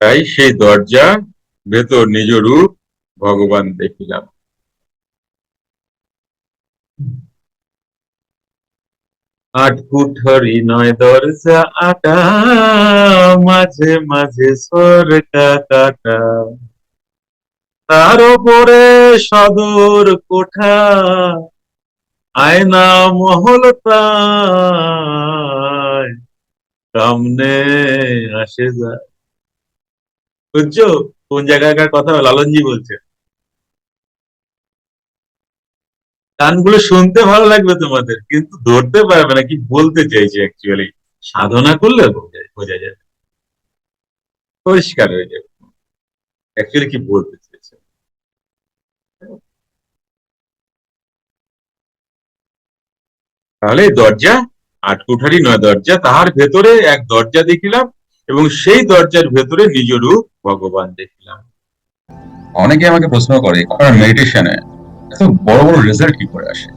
তাই সেই দরজা ভেতর নিজ রূপ ভগবান দেখিলাম। আট কুঠরি নয় দরজা আটা, মাঝে মাঝে সরকা কাটা তার উপরে সদর কোঠা, আয়না মহল সামনে আসে যায় বুঝছ? কোন জায়গাকার কথা লালনজি বলছে। গানগুলো শুনতে ভালো লাগবে তোমাদের, কিন্তু ধরতে পারবে না, কি বলতে চাইছে অ্যাকচুয়ালি সাধনা করলে বোঝা যাবে পরিষ্কার হয়ে যাবে। অ্যাকচুয়ালি কি বলতে চাইছে? তাহলে দরজা আট কুঠারি নয় দরজা, তাহার ভেতরে এক দরজা দেখিলাম এবং সেই দরজার ভেতরে নিজ রূপ ভগবান দেখিলাম অনেকে আমাকে প্রশ্ন করে আপনার মেডিটেশনে এত বড় বড় রেজাল্ট কি করে আসে?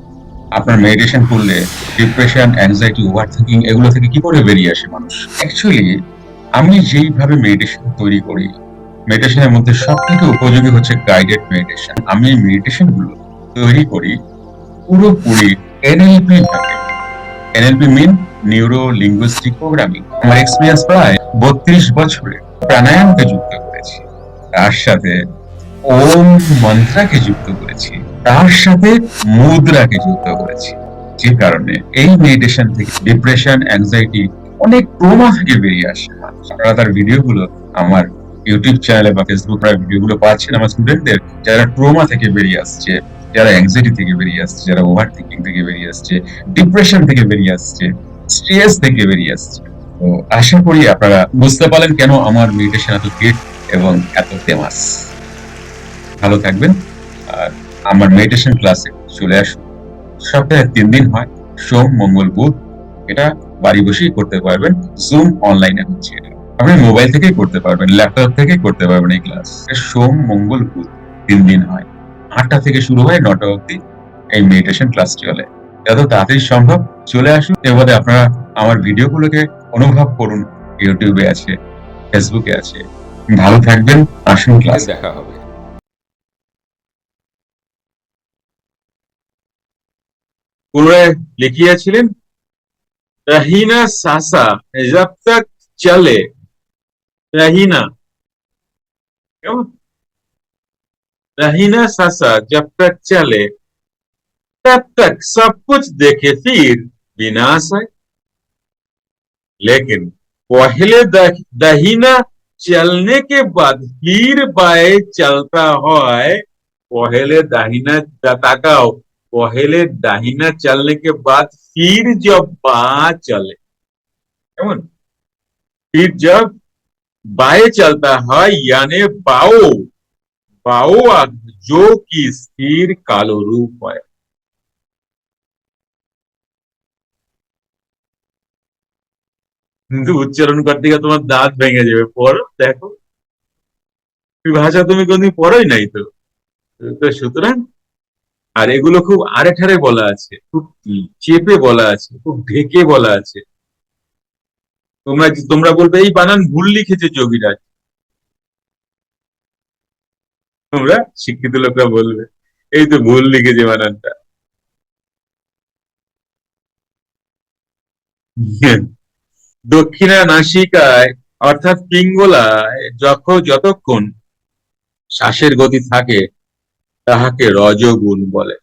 আপনার মেডিটেশন করলে ডিপ্রেশন অ্যাংজাইটি ওভার থিঙ্কিং এগুলো থেকে কি করে বেরিয়ে আসে মানুষ? অ্যাকচুয়ালি আমি যেইভাবে মেডিটেশন তৈরি করি মেডিটেশনের মধ্যে সব থেকে উপযোগী হচ্ছে গাইডেড মেডিটেশন আমি এই মেডিটেশনগুলো তৈরি করি পুরোপুরি এনএলপি ভাবে। NLP mean neuro linguistic programming আমার এক্সপিরিয়েন্স প্রায় বত্রিশ বছরে প্রাণায়ামকে যুক্ত করেছি, তার সাথে ওম মন্ত্রাকে যুক্ত করেছি, তার সাথে মুদ্রাকে যুক্ত করেছি। যে কারণে এই মেডিটেশন থেকে ডিপ্রেশন অ্যাংজাইটি অনেক ট্রোমা থেকে বেরিয়ে আসে। আপনারা তার ভিডিওগুলো আমার ইউটিউব চ্যানেলে বা ফেসবুক ভিডিওগুলো পাচ্ছেন আমার স্টুডেন্টদের যারা ট্রোমা থেকে বেরিয়ে আসছে, যারা অ্যাংজাইটি থেকে বেরিয়ে আসছে, যারা ওভার থিঙ্কিং থেকে বেরিয়ে আসছে ডিপ্রেশন থেকে বেরিয়ে আসছে স্ট্রেস থেকে বেরিয়ে আসছে। তো আশা করি আপনারা বুঝতে পারলেন কেন আমার মেডিটেশন এত হিট এবং এত ফেমাস ভালো থাকবেন। আর আমার মেডিটেশন ক্লাসে চলে আসুন। সপ্তাহে তিন দিন হয়। সোম, মঙ্গল, বুধ। এটা বাড়ি বসেই করতে পারবেন। জুম অনলাইনে হচ্ছে এটা। আপনি মোবাইল থেকেই করতে পারবেন। ল্যাপটপ থেকেই করতে পারবেন এই ক্লাস সোম, মঙ্গল, বুধ তিন দিন হয়। আটটা থেকে শুরু হয়, নটা অবধি এই মেডিটেশন ক্লাস চলে। যত তাড়াতাড়ি সম্ভব চলে আসুন। এবারে আপনারা আমার ভিডিওগুলোকে অনুভব করুন। ইউটিউবে আছে ফেসবুকে আছে। ভালো থাকবেন আসুন ক্লাস দেখা হবে। পুনরায় লিখিয়াছিলেন রাহিনা সাসা জব তক চলে। রাহিনা। কেমন? রাহিনা সাসা জব তক চলে। তব তক সব কুছ দেখে ফির বিনাশ হয়। लेकिन पहले दहीना चलने के बाद फिर बाए चलता है पहले दाहिना हो पहले दाहिना चलने के बाद फिर जब बा चले, केमन? फिर जब बाए चलता है, यानी बाओ बाओ जो कि स्थिर कालो रूप है। কিন্তু উচ্চারণ করতে গিয়ে তোমার দাঁত ভেঙে যাবে। পড়ো, দেখো। ভাষা তুমি কোনদিন পড়োই নাই তো। তো সুতরাং, আর এগুলো খুব আরে ঠারে বলা আছে, খুব চেপে বলা আছে, খুব ঢেকে বলা আছে। তোমরা তোমরা বলবে, এই বানান ভুল লিখেছে যোগীরাজ। তোমরা শিক্ষিত লোকরা বলবে, এই তো ভুল লিখেছে বানানটা। দক্ষিণা নাসিকায়, অর্থাৎ পিঙ্গলায় যখন যতক্ষণ শ্বাসের গতি থাকে, তাহাকে রজগুণ বলে।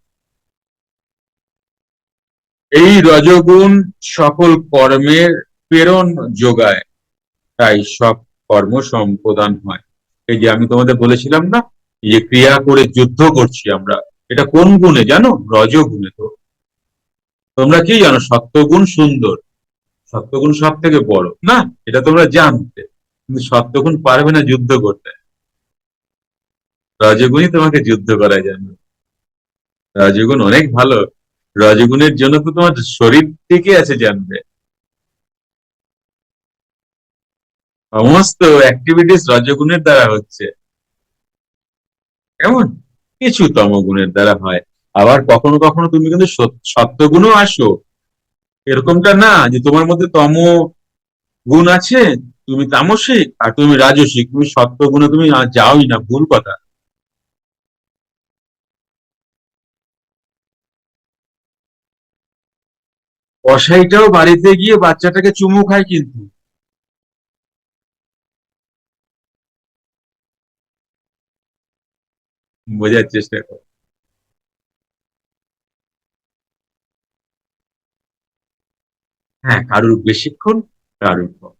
এই রজগুণ সকল কর্মের প্রেরণ যোগায়, তাই সব কর্ম সম্প্রদান হয়। এই যে আমি তোমাদের বলেছিলাম না, যে ক্রিয়া করে যুদ্ধ করছি আমরা, এটা কোন গুণে জানো? রজগুণে তো। তোমরা কি জানো? সত্যগুণ সুন্দর। সত্যগুণ সব থেকে বড়। না, এটা তোমরা জানতে। কিন্তু সত্যগুণ পারবে না যুদ্ধ করতে। রজগুণই তোমাকে যুদ্ধ করায় জানবে। রজগুণ অনেক ভালো। রজগুণের জন্য তো তোমার শরীর টিকে আছে জানবে। সমস্ত অ্যাক্টিভিটিস রজগুণের দ্বারা হচ্ছে। কেমন? কিছু তমগুণের দ্বারা হয়। আবার কখনো কখনো তুমি কিন্তু সত- সত্যগুণও আসো। এরকমটা না যে তোমার মধ্যে তম গুণ আছে, তুমি তামসিক আর তুমি রাজসিক, তুমি সত্যগুণে তুমি আর যাওই না, ভুল কথা। কসাইটাও বাড়িতে গিয়ে বাচ্চাটাকে চুমু খায় কিন্তু। বোঝার চেষ্টা করো। হ্যাঁ কারুর বেশিক্ষণ, কারুর কম।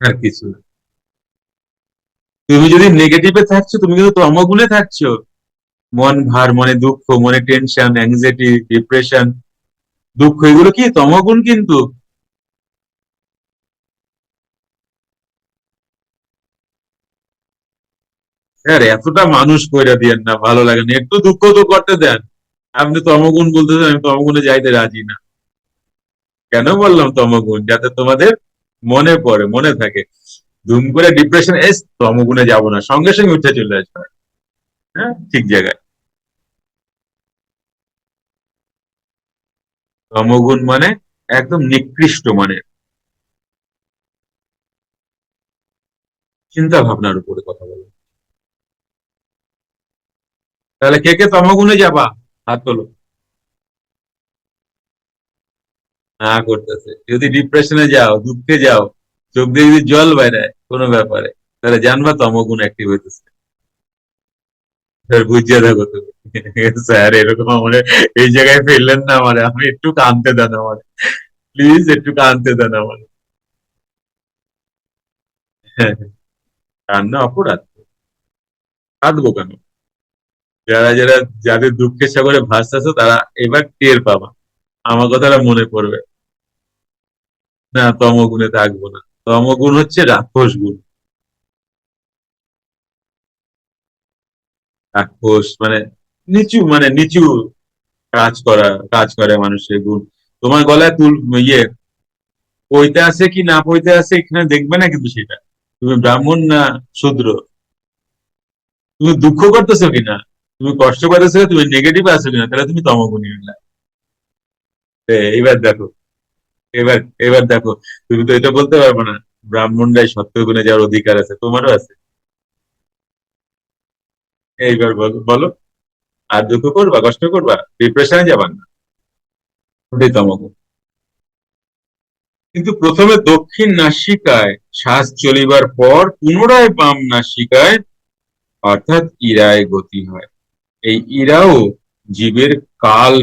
আর কিছু তুমি যদি নেগেটিভে থাকছো, তুমি কিন্তু তমগুণে থাকছো। মন ভার, মনে দুঃখ, মনে টেনশন অ্যাংজাইটি ডিপ্রেশন দুঃখ এগুলো কি? তমগুণ কিন্তু। স্যার এতটা মানুষ কইরা দিয়েন না, ভালো লাগে না। একটু দুঃখ তো করতে দেন। আপনি তমগুণ বলতেছেন, আমি তমগুণে যাইতে রাজি না। কেন বললাম তমগুণ? যাতে তোমাদের মনে পড়ে, মনে থাকে। ধুম করে ডিপ্রেশন এস, তমগুণে যাব না। সঙ্গে সঙ্গে উঠে চলে আসবে। হ্যাঁ ঠিক জায়গায়। তমগুণ মানে একদম নিকৃষ্ট মানে চিন্তা ভাবনার উপরে কথা বলো। তাহলে কে কে তমগুণে যাবা? হাত তোলো। না করতেছে। যদি ডিপ্রেশনে যাও, দুঃখে যাও, চোখ দিয়ে যদি জল বেরায়, কোনো ব্যাপারে, তাহলে জানবা তমগুণ অ্যাক্টিভ হইতেছে। বুঝিয়ে দেখো তুমি স্যার, এরকম আমার, এই জায়গায় ফেললেন না আমার। আমি একটু কানতে দেন আমার। প্লিজ, একটু কানতে দেন আমার। কান্না অপরাধ। কাঁদবো কেন? যারা যারা যাদের দুঃখের সাগরে ভাসতেছো তারা এবার টের পাবা। আমার কথাটা মনে পড়বে। না, তমগুণে থাকব না। তমগুণ হচ্ছে রাক্ষস গুণ। রাক্ষস মানে নিচু মানে নিচু কাজ করা, কাজ করে মানুষের গুণ। তোমার গলায় তুল ইয়ে পইতে আছে কি না পইতে আছে এখানে দেখবে না কিন্তু সেটা? তুমি ব্রাহ্মণ না শূদ্র? তুমি দুঃখ করতেছো কিনা? তুমি কষ্ট করতেছো তুমি নেগেটিভ আছো কিনা তাহলে তুমি তমগুণী হইলা এবার দেখো, এবার এবার দেখো, তুমি তো এটা বলতে পারব না, ব্রাহ্মণরাই সত্য গুণে যাওয়ার অধিকার আছে, তোমারও আছে। এইবার বলো বলো, আর দুঃখ করবা, কষ্ট করবা ডিপ্রেশনে যাবার না, ওটাই তমগুণ। কিন্তু প্রথমে দক্ষিণ নাসিকায় শ্বাস চলিবার পর পুনরায় বাম নাসিকায় অর্থাৎ ইরায় গতি হয়। এই ইরাও জীবের কাল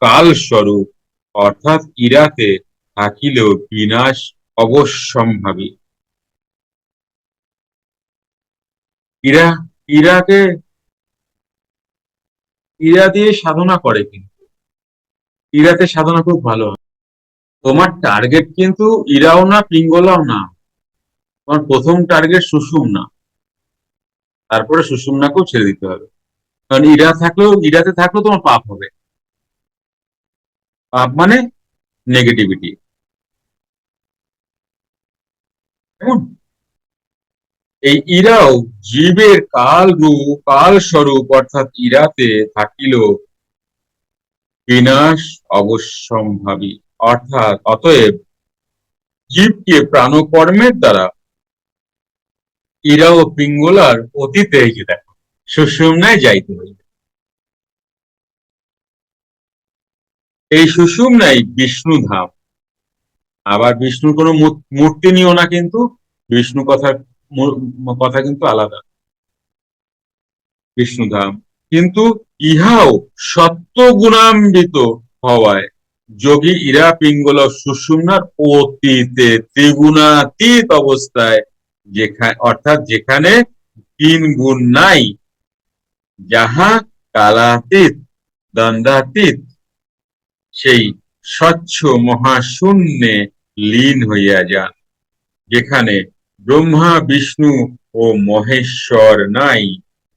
কাল স্বরূপ অর্থাৎ ইরাতে থাকিলেও বিনাশ অবশ্যম্ভাবী। ইরা, ইরাকে, ইরা দিয়ে সাধনা করে কিন্তু। ইরাতে সাধনা খুব ভালো হয়। তোমার টার্গেট কিন্তু ইরাও না, পিঙ্গলাও না। তোমার প্রথম টার্গেট সুষুম না। তারপরে সুষুম্নাকেও ছেড়ে দিতে হবে। কারণ ইরা থাকলেও, ইরাতে থাকলেও তোমার পাপ হবে। পাপ মানে নেগেটিভিটি এই ইরাও জীবের কাল রূপ, কাল স্বরূপ অর্থাৎ ইরাতে থাকিল বিনাশ অবশ্যম্ভাবী। অর্থাৎ অতএব জীবকে প্রাণকর্মের দ্বারা ইরা ও পিঙ্গলার অতীতে এই যে দেখো সুষুম্নায় যাইতে হইবে। এই সুষুম্নাই বিষ্ণু ধাম। আবার বিষ্ণুর কোনো মূর্তি নিও না কিন্তু, বিষ্ণু কথা কথা কিন্তু আলাদা। বিষ্ণুধাম কিন্তু ইহাও সত্য গুণান্বিত হওয়ায় যোগী ইরা পিঙ্গল সুষুম্নার অতীতে ত্রিগুণাতীত অবস্থায় যেখানে অর্থাৎ যেখানে তিন গুণ নাই যাহা কালাতীত, দণ্ডাতীত, সেই স্বচ্ছ মহাশূন্যে লীন হইয়া যান, যেখানে ব্রহ্মা, বিষ্ণু ও মহেশ্বর নাই।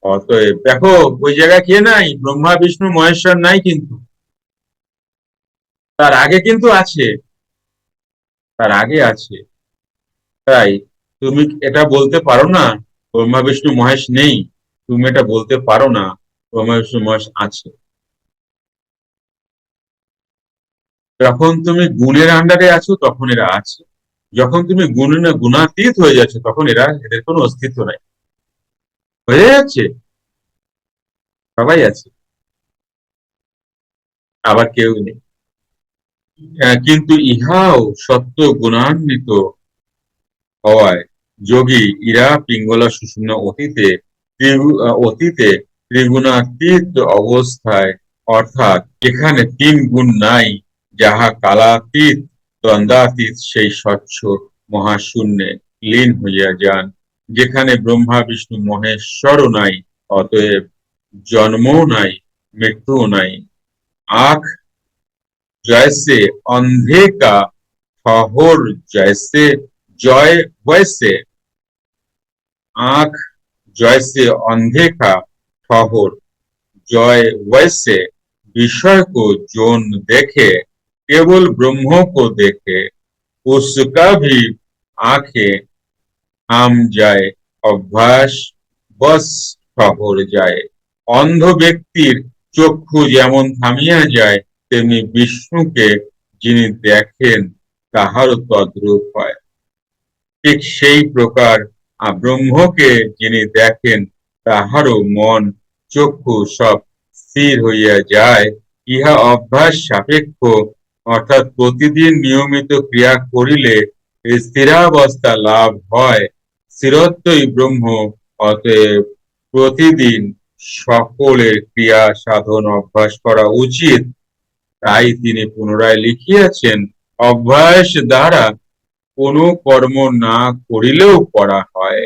অতএব দেখো, ওই জায়গায় কে নাই? ব্রহ্মা, বিষ্ণু, মহেশ্বর নাই কিন্তু। তার আগে কিন্তু আছে। তার আগে আছে। তাই তুমি এটা বলতে পারো না, ব্রহ্মা, বিষ্ণু, মহেশ নেই। তুমি এটা বলতে পারো না বিষ্ণু মহেশ আছে। যখন তুমি গুণের আন্ডারে আছো, তখন এরা আছে। যখন তুমি গুণ গুণাতীত হয়ে যাচ্ছ, তখন এরা, এদের কোনো অস্তিত্ব নাই। হয়ে যাচ্ছে। সবাই আছে। আবার কেউ নেই। কিন্তু ইহাও সত্য গুণান্বিত হওয়ায় যোগী ইরা পিঙ্গলা সুষুম্ন অতীতে অতীতে ত্রিগুণাতীত অবস্থায়, অর্থাৎ এখানে তিন গুণ নাই, যাহা কালাতীত, দ্বন্দ্বাতীত, সেই স্বচ্ছ মহাশূন্য লীন হইয়া যান, যেখানে ব্রহ্মা, বিষ্ণু, মহেশ্বরও নাই, অতএব জন্মও নাই, মৃত্যুও নাই। আখ, জয়সে অন্ধে কা শহর জয়সে জয় বয়সে আখ जैसे अंधे का ठहर जय वैसे विषय को जोन देखे केवल ब्रह्म को देखे उसका भी आंखें থাম যায় অভ্যাস বস শহর যায় অন্ধ ব্যক্তির চক্ষু যেমন থামিয়া যায় তেমনি বিষ্ণুকে যিনি দেখেন তাহারও তদ্রূপ হয় ঠিক সেই প্রকার আ, ব্রহ্মকে যিনি দেখেন, তাহারও মন, চক্ষু সব স্থির হইয়া যায়। ইহা অভ্যাস সাপেক্ষ, অর্থাৎ প্রতিদিন নিয়মিত ক্রিয়া করিলে স্থিরাবস্থা লাভ হয়। স্থিরত্বই ব্রহ্ম, অতএব প্রতিদিন সকলের ক্রিয়া সাধন অভ্যাস করা উচিত। তাই তিনি পুনরায় লিখিয়াছেন, অভ্যাস দ্বারা কোনো কর্ম না করিলেও করা হয়।